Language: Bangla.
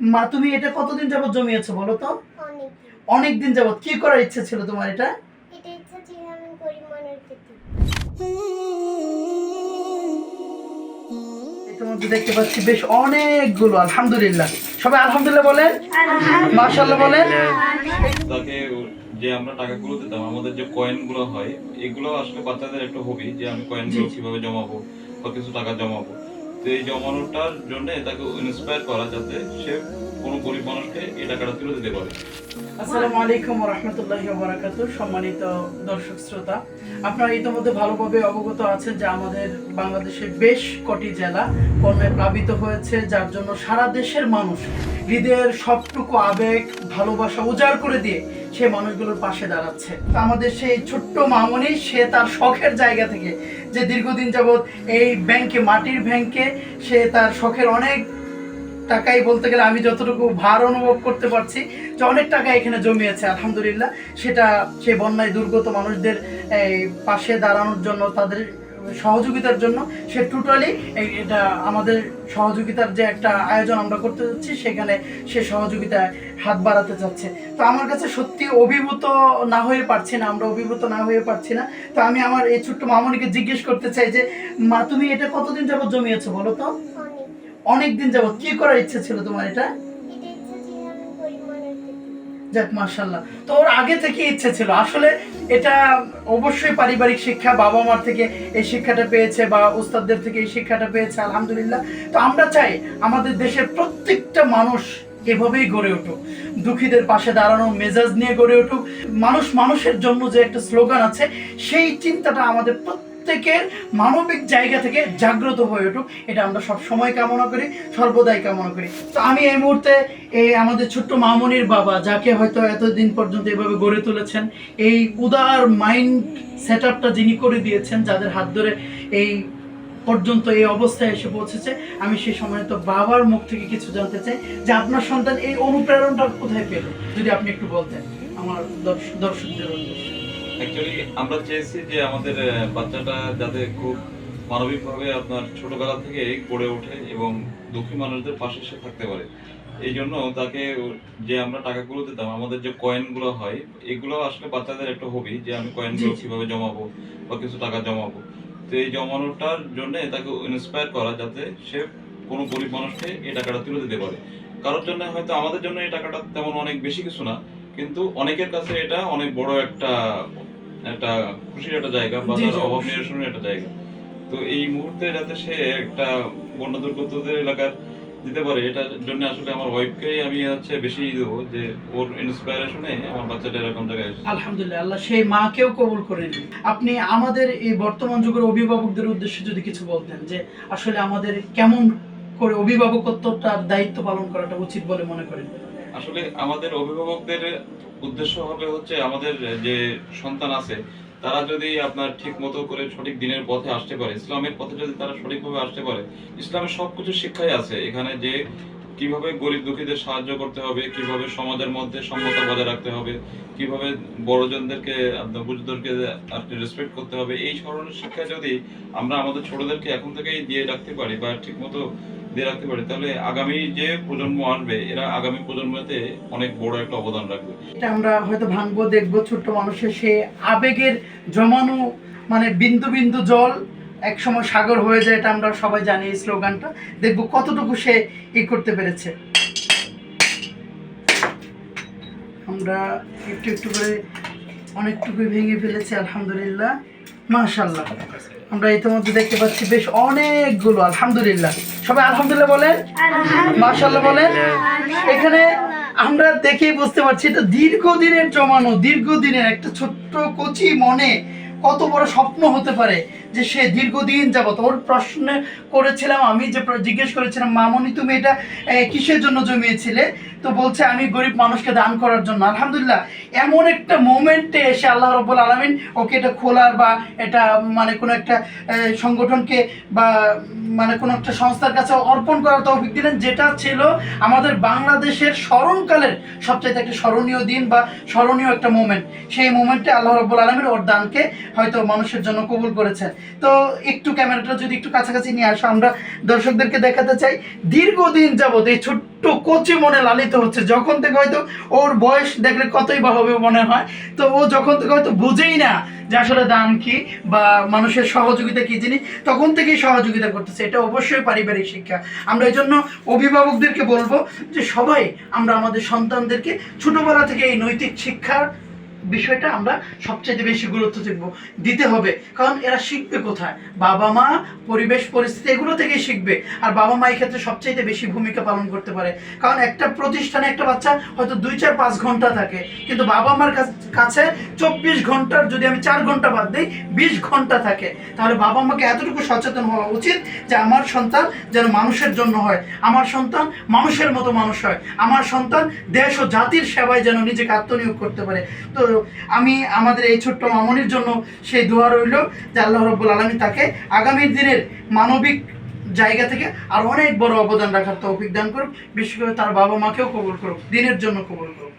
মা তুমি এটা কতদিন যাবত জমিয়েছো বলো তো? অনেক দিন যাবত কি করার ইচ্ছে ছিল তোমার এটা? এটা ইচ্ছা ছিল আমি গরিব দেখতে পাচ্ছি বেশ অনেকগুলো আলহামদুলিল্লাহ। সবাই আলহামদুলিল্লাহ বলেন। মাশাআল্লাহ বলেন। তাকে যে আমরা টাকাগুলো দিতাম আমাদের যে কয়েনগুলো হয় এগুলো আসলে বাচ্চাদের একটা হবি যে আমি কয়েনগুলো কীভাবে জমাবো বা কিছু টাকা জমাবো। তো এই জমানোটার জন্য তাকে ইন্সপায়ার করা যাতে সে কোনো গরিব মানুষকে এই টাকাটা তুলে দিতে পারে। আসসালামু আলাইকুম রহমতুল্লাহ সম্মানিত দর্শক শ্রোতা, আপনারা ইতিমধ্যে ভালোভাবে অবগত আছেন যে আমাদের বাংলাদেশের বেশ কটি জেলা প্লাবিত হয়েছে, যার জন্য সারা দেশের মানুষ হৃদয়ের সবটুকু আবেগ, ভালোবাসা উজাড় করে দিয়ে সে মানুষগুলোর পাশে দাঁড়াচ্ছে। আমাদের সেই ছোট্ট মামনি, সে তার শখের জায়গা থেকে যে দীর্ঘদিন যাবৎ এই ব্যাংকে, মাটির ব্যাংকে সে তার শখের অনেক টাকাই বলতে গেলে আমি যতটুকু ভার অনুভব করতে পারছি যে অনেক টাকা এখানে জমিয়েছে, আলহামদুলিল্লাহ। সেটা সে বন্যায় দুর্গত মানুষদের পাশে দাঁড়ানোর জন্য তাদের সহযোগিতার জন্য সে টোটালি এটা আমাদের সহযোগিতার যে একটা আয়োজন আমরা করতে যাচ্ছি সেখানে সে সহযোগিতায় হাত বাড়াতে চাচ্ছে। তো আমার কাছে সত্যি অভিভূত না হয়ে পারছি না আমরা অভিভূত না হয়ে পারছি না। তো আমি আমার এই ছোট্ট মামনিকে জিজ্ঞেস করতে চাই যে মা তুমি এটা কতদিন যাবত জমিয়েছো বলো তো? অনেক। দিন যাবত কি করার ইচ্ছে ছিল তোমার এটা? যাক মার্শাল্লাহ তো ওর আগে থেকে ইচ্ছে ছিল। আসলে এটা অবশ্যই পারিবারিক শিক্ষা, বাবা মার থেকে এই শিক্ষাটা পেয়েছে বা উস্তাদদের থেকে এই শিক্ষাটা পেয়েছে, আলহামদুলিল্লাহ। তো আমরা চাই আমাদের দেশের প্রত্যেকটা মানুষ এভাবেই গড়ে উঠুক। দুঃখীদের পাশে দাঁড়ানো, মেজাজ নিয়ে গড়ে উঠুক। মানুষ মানুষের জন্য যে একটা স্লোগান আছে, সেই চিন্তাটা আমাদের প্রত্যেকের মানবিক জায়গা থেকে জাগ্রত হয়ে উঠুক, এটা আমরা সব সময় কামনা করি, সর্বদাই কামনা করি। তো আমি এই মুহূর্তে এই আমাদের ছোট্ট মামনির বাবা, যাকে হয়তো এতদিন পর্যন্ত এভাবে গড়ে তুলেছেন, এই উদার মাইন্ড সেট আপটা যিনি করে দিয়েছেন, যাদের হাত ধরে এই পর্যন্ত এই অবস্থায় এসে পৌঁছেছে, আমি সেই সময় তো বাবার মুখ থেকে কিছু জানতে চাই যে আপনার সন্তান এই অনুপ্রেরণাটা কোথায় পেল? যদি আপনি একটু বলতেন, আমার দর্শ- দর্শকদের উদ্দেশ্যে। অ্যাকচুয়ালি আমরা চেয়েছি যে আমাদের বাচ্চাটা যাতে খুব মানবিকভাবে আপনার ছোটবেলা থেকে গড়ে ওঠে এবং দুঃখী মানুষদের পাশে সে থাকতে পারে। এই জন্য তাকে যে আমরা টাকাগুলো দিতাম আমাদের যে কয়েনগুলো হয় এগুলো আসলে বাচ্চাদের একটা হবি যে আমি কয়েনগুলো। কীভাবে জমাবো বা কিছু টাকা জমাবো। তো এই জমানোটার জন্য তাকে ইন্সপায়ার করা যাতে সে কোনো গরিব মানুষকে এই টাকাটা তুলে দিতে পারে। কারোর জন্য হয়তো আমাদের জন্য এই টাকাটা তেমন অনেক বেশি কিছু না কিন্তু অনেকের কাছে এটা অনেক বড় একটা একটা খুশির একটা জায়গা বা তার অভাব নিরসনের একটা জায়গা। তো এই মুহূর্তে যাতে সে একটা বন্যা দুর্গতদের এলাকার দিতে পারে এটার জন্য আসলে আমার ওয়াইফকেই আমি হচ্ছে বেশি দেবো যে ওর ইন্সপায়ারেশনে আমার বাচ্চাটা এরকম জায়গায়। আলহামদুলিল্লাহ আল্লাহ সেই মাকেও কবুল করে নিন আপনি আমাদের এই বর্তমান যুগের অভিভাবকদের উদ্দেশ্যে যদি কিছু বলতেন যে আসলে আমাদের কেমন করে অভিভাবকত্বটার দায়িত্ব পালন করাটা উচিত বলে মনে করেন। আসলে আমাদের অভিভাবকদের উদ্দেশ্য হবে হচ্ছে আমাদের যে সন্তান আছে, তারা যদি আপনার ঠিক মতো করে সঠিক দিনের পথে আসতে পারে, ইসলামের পথে যদি তারা সঠিকভাবে আসতে পারে, ইসলামের সবকিছু শিক্ষাই আছে। এখানে যে কীভাবে গরিব দুঃখীদের সাহায্য করতে হবে, কীভাবে সমাজের মধ্যে সম্মতা বজায় রাখতে হবে, কীভাবে বড়জনদেরকে, আপনার বুজুর্গদেরকে আপনি রেসপেক্ট করতে হবে, এই ধরনের শিক্ষা যদি আমরা আমাদের ছোটদেরকে এখন থেকেই দিয়ে রাখতে পারি বা ঠিক মতো দিয়ে রাখতে পারি, তাহলে আগামী যে প্রজন্ম আসবে, এরা আগামী প্রজন্মতে অনেক বড় একটা অবদান রাখবে। এটা আমরা হয়তো ভাঙবো, দেখব ছোট্ট মানুষের সে আবেগের জমানো মানে বিন্দু বিন্দু জল এক সময় সাগর হয়ে যায়, এটা আমরা সবাই জানি এই স্লোগানটা। দেখব কতটুকু সে ই করতে পেরেছে। আমরা একটু একটু করে অনেকটুকু ভেঙে ফেলেছি, আলহামদুলিল্লাহ। মাশাল্লাহ আমরা ইতিমধ্যে দেখতে পাচ্ছি বেশ অনেকগুলো আলহামদুলিল্লাহ। সবাই আলহামদুলিল্লাহ বলেন? মাশাল্লাহ বলেন? এখানে আমরা দেখেই বুঝতে পারছি এটা দীর্ঘদিনের জমানো দীর্ঘদিনের একটা ছোট্ট কচি মনে কত বড় স্বপ্ন হতে পারে যে সে দীর্ঘদিন যাবত ওর প্রশ্ন করেছিলাম আমি যে জিজ্ঞেস করেছিলাম, মামনি, তুমি এটা কিসের জন্য জমিয়েছিলে? তো বলছে, আমি গরিব মানুষকে দান করার জন্য। আলহামদুলিল্লাহ, এমন একটা মোমেন্টে এসে আল্লাহ রব্বুল আলমিন ওকে এটা খোলার বা এটা মানে কোনো একটা সংগঠনকে বা মানে কোনো একটা সংস্থার কাছে অর্পণ করার তৌফিক দিলেন, যেটা ছিল আমাদের বাংলাদেশের স্মরণকালের সবচাইতে একটা স্মরণীয় দিন বা স্মরণীয় একটা মোমেন্ট। সেই মোমেন্টে আল্লাহ রব্বুল আলমিন ওর দানকে হয়তো মানুষের জন্য কবুল করেছেন তো একটু ক্যামেরাটা যদি একটু কাছাকাছি নিয়ে আসো, আমরা দর্শকদেরকে দেখাতে চাই, দীর্ঘদিন যাবত এই ছোট্ট কচি মনে লালিত হচ্ছে। যখন থেকে হয়তো ওর বয়স দেখলে কতই বা হবে মনে হয়, তো ও যখন থেকে হয়তো বুঝেই না যে আসলে দান কি বা মানুষের সহযোগিতা কি জিনিস, তখন থেকেই সহযোগিতা করতেছে। এটা অবশ্যই পারিবারিক শিক্ষা। আমরা এই জন্য অভিভাবকদেরকে বলব যে সবাই আমরা আমাদের সন্তানদেরকে ছোটবেলা থেকে এই নৈতিক শিক্ষার বিষয়টা আমরা সবচেয়ে বেশি গুরুত্ব দেব, দিতে হবে। কারণ এরা শিখবে কোথায়? বাবা মা, পরিবেশ, পরিস্থিতি, এগুলো থেকেই শিখবে। আর বাবা মা এই ক্ষেত্রে সবচেয়ে বেশি ভূমিকা পালন করতে পারে। কারণ একটা প্রতিষ্ঠানে একটা বাচ্চা হয়তো দুই চার পাঁচ ঘণ্টা থাকে। কিন্তু বাবা মার কাছে চব্বিশ ঘণ্টার যদি আমি চার ঘণ্টা বাদ দিই, বিশ ঘণ্টা থাকে। তাহলে বাবা মাকে এতটুকু সচেতন হওয়া উচিত যে আমার সন্তান যেন মানুষের জন্য হয়। আমার সন্তান মানুষের মতো মানুষ হয়। আমার সন্তান দেশ ও জাতির সেবায় যেন নিজেকে আত্মনিয়োগ করতে পারে। তো আমি আমাদের এই ছোট্ট মামনির জন্য সেই দোয়া রইল যে আল্লাহ রব্বুল আলমী তাকে আগামী দিনের মানবিক জায়গা থেকে আর অনেক বড় অবদান রাখার তৌফিক দান করুক, বিশেষ করে তার বাবা মাকেও কবুল করুক, দিনের জন্য কবুল করুক।